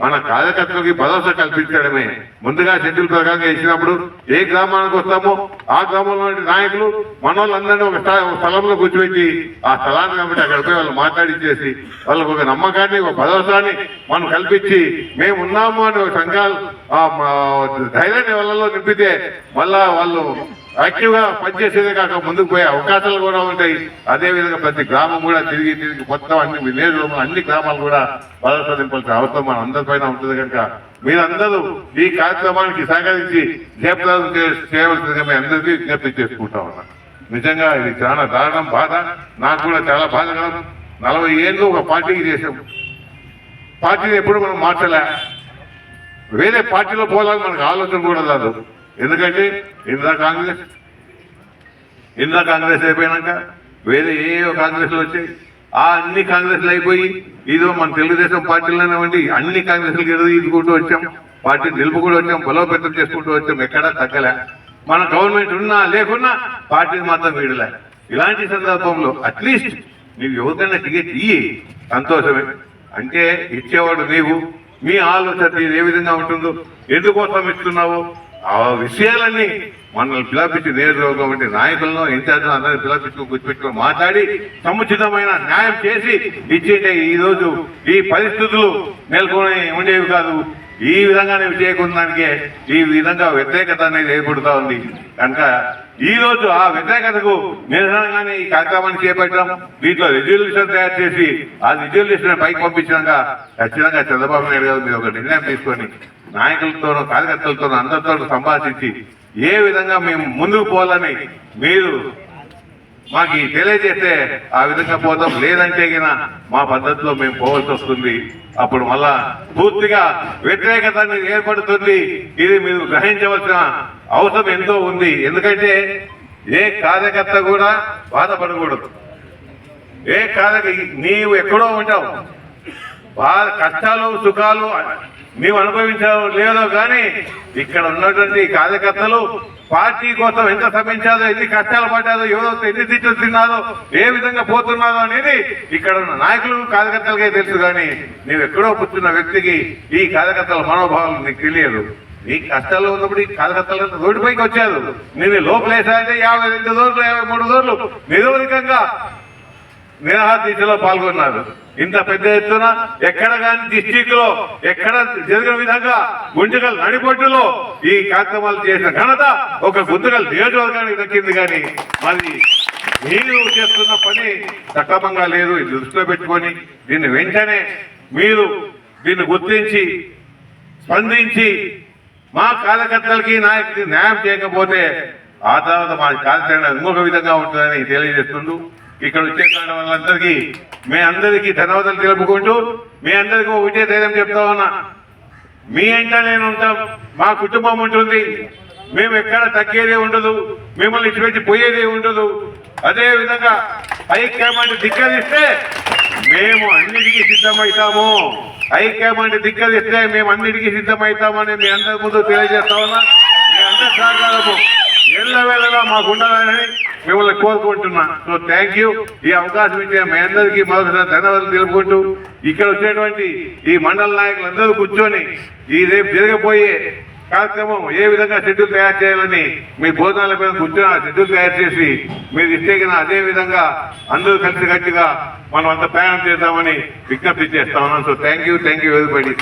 మన కార్యకర్తలకి భరోసా కల్పించడమే. ముందుగా షెడ్యూల్ ప్రకారంగా ఇచ్చినప్పుడు ఏ గ్రామానికి వస్తామో ఆ గ్రామంలో నాయకులు మన వాళ్ళందరినీ ఒక ఒక స్థలంలో కూర్చోబెట్టి ఆ స్థలాన్ని కాబట్టి అక్కడ పోయి వాళ్ళు మాట్లాడించేసి వాళ్ళకు ఒక నమ్మకాన్ని ఒక భరోసాని మనం కల్పించి మేము ఉన్నాము అని ఒక సంఘాలు ధైర్యాన్ని వాళ్ళలో నింపితే మళ్ళా వాళ్ళు యాక్టివ్గా పనిచేసేదే కాక ముందుకు పోయే అవకాశాలు కూడా ఉంటాయి. అదేవిధంగా ప్రతి గ్రామం కూడా తిరిగి తిరిగి మొత్తం అన్ని విలేజ్లో అన్ని గ్రామాలు కూడా భరోసా నింపాల్సిన అవసరం మన అందరిపైన ఉంటుంది కనుక మీరందరూ ఈ కార్యక్రమానికి సహకరించి జయప్రదం చేయవలసిందిగా మీ అందరికీ విజ్ఞప్తి చేసుకుంటా ఉన్నా. నిజంగా ఇది చాలా దారుణం బాధ. నాకు కూడా చాలా బాధగా నలభై ఏళ్ళు ఒక పార్టీకి చేసాం పార్టీని ఎప్పుడు మనం మార్చలే? వేరే పార్టీలో పోవాలని మనకు ఆలోచన కూడా రాదు. ఎందుకంటే ఇందిరా కాంగ్రెస్ ఇందిరా కాంగ్రెస్ అయిపోయినాక వేరే ఏ కాంగ్రెస్లు వచ్చాయి ఆ అన్ని కాంగ్రెస్లు అయిపోయి ఇదో మన తెలుగుదేశం పార్టీలోనే ఉండి అన్ని కాంగ్రెస్లు ఎదుగుకుంటూ వచ్చాం పార్టీ నిలుపుకుంటూ వచ్చాం బలోపేతం చేసుకుంటూ వచ్చాం ఎక్కడా తగ్గలే. మన గవర్నమెంట్ ఉన్నా లేకున్నా పార్టీని మాత్రం వీడలే. ఇలాంటి సందర్భంలో అట్లీస్ట్ నీవు ఎవరికైనా టికెట్ ఇయ్యి సంతోషమే. అంటే ఇచ్చేవాడు నీవు మీ ఆలోచన ఏ విధంగా ఉంటుందో ఎందుకోసం ఇస్తున్నావు ఆ విషయాలన్నీ మనల్ని పిలిపించి నేరుగా నాయకులను ఇన్ఛార్జ్ అందరిని పిలిపించుకుని గుర్తుపెట్టుకుని మాట్లాడి సముచితమైన న్యాయం చేసి ఇచ్చేటే ఈ రోజు ఈ పరిస్థితులు నెలకొని ఉండేవి కాదు. ఈ విధంగా నేను చేయకుండానికే ఈ విధంగా వ్యతిరేకత అనేది ఏర్పడుతూ ఉంది. కనుక ఈరోజు రోజు ఆ వ్యతిరేకతకు నిరసనగానే ఈ కార్యక్రమాన్ని చేపట్టడం దీంట్లో రిజల్యూషన్ తయారు చేసి ఆ రిజల్యూషన్ పైకి పంపించినాక ఖచ్చితంగా చంద్రబాబు నాయుడు గారు మీరు ఒక నిర్ణయం తీసుకొని నాయకులతోనూ కార్యకర్తలతోనూ అందరితో సంభాషించి ఏ విధంగా మేము ముందుకు పోవాలని మీరు మాకు తెలియజేస్తే ఆ విధంగా పోతాం. లేదంటే గిన మా పద్ధతిలో మేము పోవాల్సి వస్తుంది. అప్పుడు మళ్ళా పూర్తిగా వ్యతిరేకత అనేది ఏర్పడుతుంది. ఇది మీరు గ్రహించవలసిన అవసరం ఎంతో ఉంది. ఎందుకంటే ఏ కార్యకర్త కూడా బాధపడకూడదు. ఏ కార్యక నీవు ఎక్కడో ఉంటావు. బాధ కష్టాలు సుఖాలు మేము అనుభవించాలో లేదో కానీ ఇక్కడ ఉన్నటువంటి కార్యకర్తలు పార్టీ కోసం ఎంత శ్రమించాలో ఎన్ని కష్టాలు పడ్డారో ఎవరో ఎన్ని తిట్లు తిన్నారో ఏ విధంగా పోతున్నారో అనేది ఇక్కడ ఉన్న నాయకులు కార్యకర్తలకే తెలుసు కానీ నువ్వు ఎక్కడో కూర్చున్న వ్యక్తికి ఈ కార్యకర్తల మనోభావాలు నీకు తెలియదు. నీ కష్టాల్లో ఉన్నప్పుడు ఈ కార్యకర్తలు రోడ్డుపైకి వచ్చారు. నేను లోపలేసా అంటే యాభై రెండు రోజులు యాభై మూడు రోజులు నిరోధికంగా నిరాహార పాల్గొన్నారు. ఇంత పెద్ద ఎత్తున ఎక్కడ కానీ డిస్టిక్లో ఎక్కడ జరిగిన విధంగా గుంజగల్ నడిపొట్టులో ఈ కార్యక్రమాలు చేసిన ఘనత ఒక గుంతగల్ నియోజకవర్గానికి దక్కింది కానీ మరి మీరు చేస్తున్న పని సక్రమంగా లేదు దృష్టిలో పెట్టుకొని దీన్ని వెంటనే మీరు దీన్ని గుర్తించి స్పందించి మా కార్యకర్తలకి నాయకులకి న్యాయం చేయకపోతే ఆ తర్వాత మా కార్యాచరణ ఇంకొక విధంగా ఉంటుందని తెలియజేస్తుంటూ ఇక్కడ వచ్చే వాళ్ళందరికీ మీ అందరికీ ధన్యవాదాలు తెలుపుకుంటూ మీ అందరికీ ఒకటే ధైర్యం చెప్తా ఉన్నా. మీ ఎంట నేను ఉంటాం మా కుటుంబం ఉంటుంది మేము ఎక్కడ తగ్గేదే ఉండదు మిమ్మల్ని ఇచ్చిపెట్టి పోయేదే ఉండదు. అదే విధంగా హైకమాండ్ ధిక్కరిస్తే మేము అన్నిటికీ సిద్ధమవుతాము హైకమాండ్ ధిక్కరిస్తే మేము అన్నిటికీ సిద్ధమవుతామని మీ అందరి ముందు తెలియజేస్తా ఉన్నా. మీ సాగాలము ఎల్లవేళలా మాకు ఉండాలని మిమ్మల్ని కోరుకుంటున్నాను సో థ్యాంక్ యూ ఈ అవకాశం ఇచ్చే మీ అందరికీ మరొకసారి ధన్యవాదాలు తెలుపుకుంటూ ఇక్కడ వచ్చేటువంటి ఈ మండల నాయకులందరూ కూర్చొని ఈ రేపు జరగబోయే కార్యక్రమం ఏ విధంగా షెడ్యూల్ తయారు చేయాలని మీ భోజనాల మీద కూర్చొని ఆ షెడ్యూల్ తయారు చేసి మీరు ఇష్టగిన అదే విధంగా అందరూ కలిసి కట్టిగా మనం అంత ప్రయాణం చేద్దామని విజ్ఞప్తి చేస్తా ఉన్నాం. So thank you thank you very